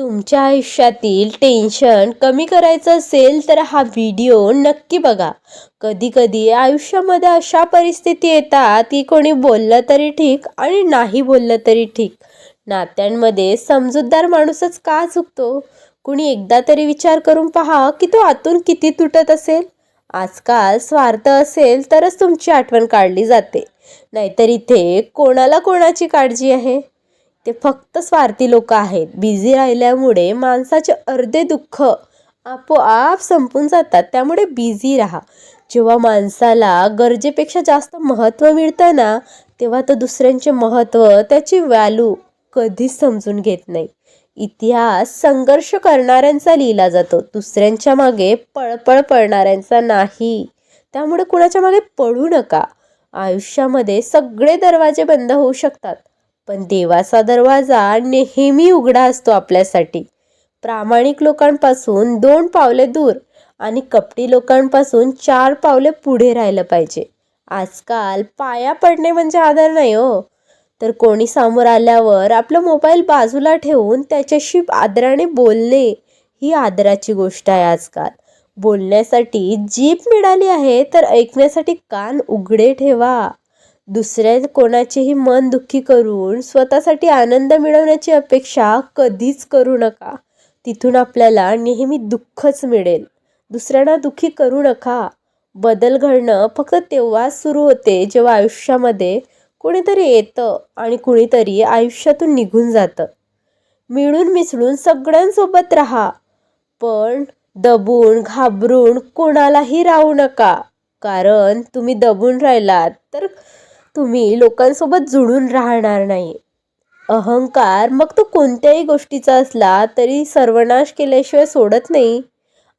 तुमच्या आयुष्यातील टेन्शन कमी करायचं असेल तर हा व्हिडिओ नक्की बघा. कधी कधी आयुष्यामध्ये अशा परिस्थिती येतात की कोणी बोललं तरी ठीक आणि नाही बोललं तरी ठीक. नात्यांमध्ये समजूतदार माणूसच का चुकतो? कुणी एकदा तरी विचार करून पहा की तो आतून किती तुटत असेल? आजकाल स्वार्थ असेल तरच तुमची आठवण काढली जाते. नाहीतर इथे कोणाला कोणाची काळजी आहे? ते फक्त स्वार्थी लोक आहेत. बिझी राहिल्यामुळे माणसाचे अर्धे दुःख आपोआप संपून जातात. त्यामुळे बिझी राहा. जेव्हा माणसाला गरजेपेक्षा जास्त महत्त्व मिळतं ना तेव्हा तो दुसऱ्यांचे महत्त्व त्याची व्हॅल्यू कधीच समजून घेत नाही. इतिहास संघर्ष करणाऱ्यांचा लिहिला जातो. दुसऱ्यांच्या मागे पळपळ पळणाऱ्यांचा नाही. त्यामुळे कुणाच्या मागे पळू नका. आयुष्यामध्ये सगळे दरवाजे बंद होऊ शकतात. पण देवाचा दरवाजा नेहमी उघडा असतो आपल्यासाठी. प्रामाणिक लोकांपासून दोन पावले दूर आणि कपटी लोकांपासून चार पावले पुढे राहिलं पाहिजे. आजकाल पाया पडणे म्हणजे आदर नाही हो. तर कोणी समोर आल्यावर आपला मोबाईल बाजूला ठेवून त्याच्याशी आदराने बोलणे ही आदराची गोष्ट आहे आजकाल. बोलण्यासाठी जीप मिळाली आहे तर ऐकण्यासाठी कान उघडे ठेवा. दुसऱ्या कोणाचेही मन दुःखी करून स्वतःसाठी आनंद मिळवण्याची अपेक्षा कधीच करू नका. तिथून आपल्याला नेहमी दुःखच मिळेल. दुसऱ्यांना दुःखी करू नका. बदल घडणं फक्त तेव्हाच सुरू होते जेव्हा आयुष्यामध्ये कुणीतरी येतं आणि कुणीतरी आयुष्यातून निघून जातं. मिळून मिसळून सगळ्यांसोबत राहा. पण दबून घाबरून कोणालाही राहू नका. कारण तुम्ही दबून राहिलात तर तुम्ही लोकांसोबत जुळून राहणार नाही. अहंकार मग तो कोणत्याही गोष्टीचा असला तरी सर्वनाश केल्याशिवाय सोडत नाही.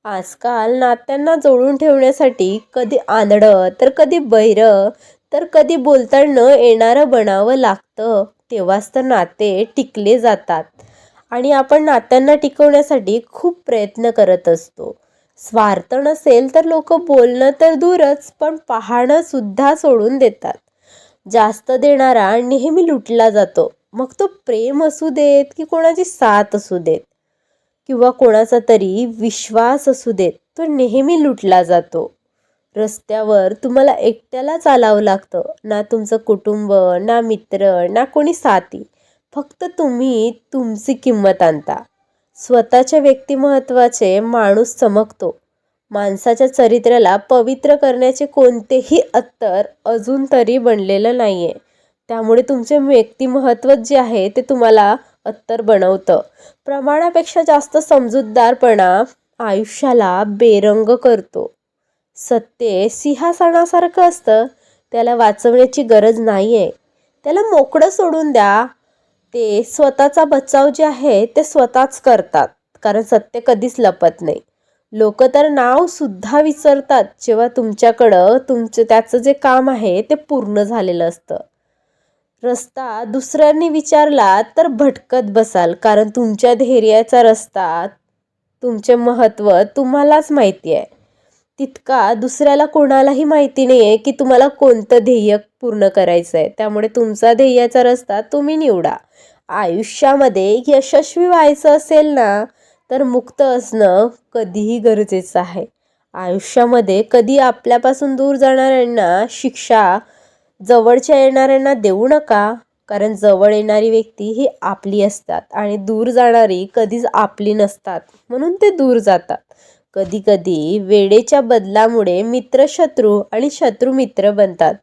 आजकाल नात्यांना जोडून ठेवण्यासाठी कधी आंधळं तर कधी बैरं तर कधी बोलता न येणारं बनावं लागतं. तेव्हाच तर नाते टिकले जातात. आणि आपण नात्यांना टिकवण्यासाठी खूप प्रयत्न करत असतो. स्वार्थ नसेल तर लोक बोलणं तर दूरच पण पाहणंसुद्धा सोडून देतात. जास्त देणारा नेहमी लुटला जातो. मग तो प्रेम असू देत की कोणाची साथ असू देत? किंवा कोणाचा तरी विश्वास असू देत तो नेहमी लुटला जातो. रस्त्यावर तुम्हाला एकट्याला चालावं लागतं. ना तुमचं कुटुंब ना मित्र ना कोणी साथी. फक्त तुम्ही तुमची किंमत आणता. स्वतःच्या व्यक्तिमत्वाचे माणूस चमकतो. माणसाच्या चरित्र्याला पवित्र करण्याचे कोणतेही अत्तर अजून तरी बनलेलं नाही आहे त्यामुळे तुमचे व्यक्तिमहत्त्व जे आहे ते तुम्हाला अत्तर बनवतं. प्रमाणापेक्षा जास्त समजूतदारपणा आयुष्याला बेरंग करतो. सत्य सिंहासनासारखं असतं. त्याला वाचवण्याची गरज नाही आहे त्याला मोकळं सोडून द्या. ते स्वतःचा बचाव जे आहे ते स्वतःच करतात. कारण सत्य कधीच लपत नाही. लोक तर नाव सुद्धा विसरतात. जेव्हा तुमच्याकडं तुमचं त्याचं जे काम आहे ते पूर्ण झालेलं असतं. रस्ता दुसऱ्यांनी विचारला तर भटकत बसाल. कारण तुमच्या धैर्याचा रस्ता तुमचे महत्त्व तुम्हालाच माहिती आहे. तितका दुसऱ्याला कोणालाही माहिती नाही आहे की तुम्हाला कोणतं ध्येय पूर्ण करायचं आहे. त्यामुळे तुमचा ध्येयाचा रस्ता तुम्ही निवडा. आयुष्यामध्ये यशस्वी व्हायचं असेल ना तर मुक्त असणं कधीही गरजेचं आहे. आयुष्यामध्ये कधी आपल्यापासून दूर जाणाऱ्यांना शिक्षा जवळच्या येणाऱ्यांना देऊ नका कारण जवळ येणारी व्यक्ती ही आपली असतात आणि दूर जाणारी कधीच आपली नसतात म्हणून ते दूर जातात. कधी कधी वेळेच्या बदलामुळे मित्र शत्रू आणि शत्रू मित्र बनतात.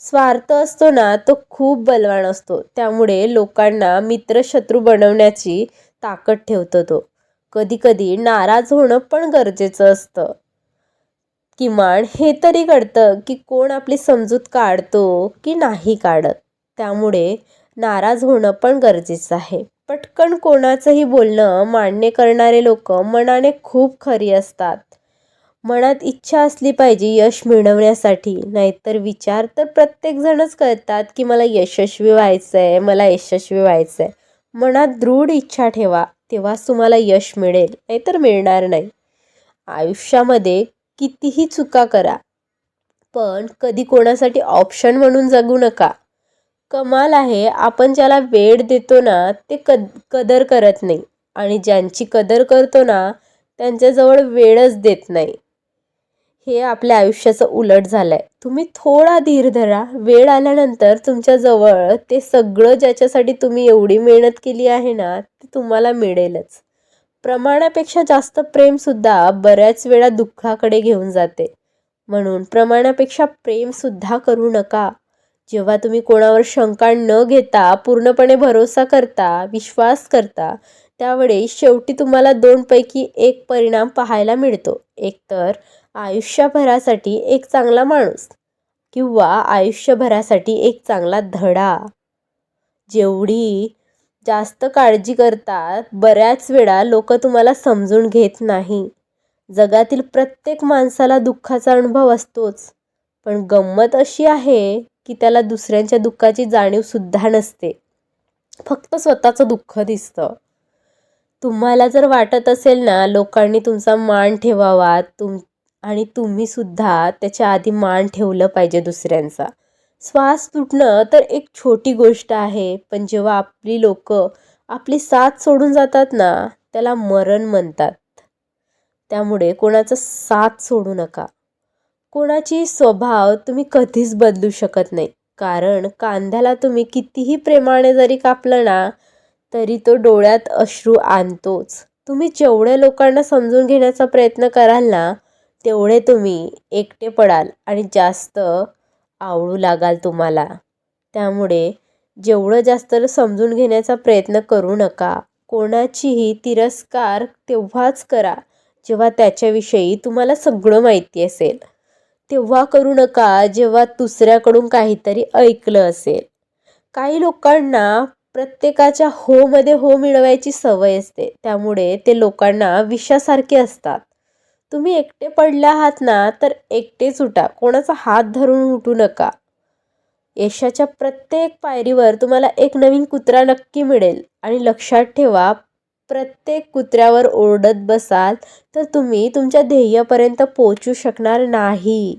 स्वार्थ असतो ना तो खूप बलवान असतो. त्यामुळे लोकांना मित्र शत्रू बनवण्याची ताकद ठेवतो तो. कधीकधी नाराज होणं पण गरजेचं असतं. किमान हे तरी कळतं की कोण आपली समजूत काढतो की नाही काढत. त्यामुळे नाराज होणं पण गरजेचं आहे. पटकन कोणाचंही बोलणं मान्य करणारे लोक मनाने खूप खरी असतात. मनात इच्छा असली पाहिजे यश मिळवण्यासाठी. नाहीतर विचार तर प्रत्येकजणच करतात की मला यशस्वी व्हायचं आहे मला यशस्वी व्हायचं आहे मनात दृढ इच्छा ठेवा. तेव्हाच तुम्हाला यश मिळेल नाहीतर मिळणार नाही. आयुष्यामध्ये कितीही चुका करा पण कधी कोणासाठी ऑप्शन म्हणून जगू नका. कमाल आहे आपण ज्याला वेळ देतो ना ते कद कदर करत नाही. आणि ज्यांची कदर करतो ना त्यांच्याजवळ वेळच देत नाही. हे आपल्या आयुष्याचं उलट झालं आहे तुम्ही थोडा धीर धरा. वेळ आल्यानंतर तुमच्याजवळ ते सगळं ज्याच्यासाठी तुम्ही एवढी मेहनत केली आहे ना ते तुम्हाला मिळेलच. प्रमाणापेक्षा जास्त प्रेमसुद्धा बऱ्याच वेळा दुःखाकडे घेऊन जाते. म्हणून प्रमाणापेक्षा प्रेमसुद्धा करू नका. जेव्हा तुम्ही कोणावर शंका न घेता पूर्णपणे भरोसा करता विश्वास करता त्यावेळी शेवटी तुम्हाला दोनपैकी एक परिणाम पाहायला मिळतो. एकतर आयुष्यभरासाठी एक चांगला माणूस किंवा आयुष्यभरासाठी एक चांगला धडा. जेवढी जास्त काळजी करतात बऱ्याच वेळा लोक तुम्हाला समजून घेत नाही. जगातील प्रत्येक माणसाला दुःखाचा अनुभव असतोच पण गंमत अशी आहे की त्याला दुसऱ्यांच्या दुःखाची जाणीवसुद्धा नसते. फक्त स्वतःचं दुःख दिसतं. तुम्हाला जर वाटत असेल ना लोकांनी तुमचा मान ठेवावा तुम आणि तुम्हीसुद्धा त्याच्या आधी मान ठेवलं पाहिजे दुसऱ्यांचा. श्वास तुटणं तर एक छोटी गोष्ट आहे पण जेव्हा आपली लोक आपली साथ सोडून जातात ना त्याला मरण म्हणतात. त्यामुळे कोणाचा साथ सोडू नका. कोणाची स्वभाव तुम्ही कधीच बदलू शकत नाही. कारण कांद्याला तुम्ही कितीही प्रेमाने जरी कापलं ना तरी तो डोळ्यात अश्रू आणतोच. तुम्ही जेवढ्या लोकांना समजून घेण्याचा प्रयत्न कराल ना तेवढे तुम्ही एकटे पडाल आणि जास्त आवडू लागाल तुम्हाला. त्यामुळे जेवढं जास्त समजून घेण्याचा प्रयत्न करू नका. कोणाचीही तिरस्कार तेव्हाच करा जेव्हा त्याच्याविषयी तुम्हाला सगळं माहिती असेल. तेव्हा करू नका जेव्हा दुसऱ्याकडून काहीतरी ऐकलं असेल. काही लोकांना प्रत्येकाच्या होमध्ये हो मिळवायची सवय असते. त्यामुळे ते लोकांना विषासारखे असतात. तुम्ही एकटे पडले आहात ना तर एकटेच उठा. कोणाचा हात धरून उठू नका. यशाच्या प्रत्येक पायरीवर तुम्हाला एक नवीन कुत्रा नक्की मिळेल. आणि लक्षात ठेवा प्रत्येक कुत्र्यावर ओरडत बसाल तर तुम्ही तुमच्या ध्येयापर्यंत पोचू शकणार नाही.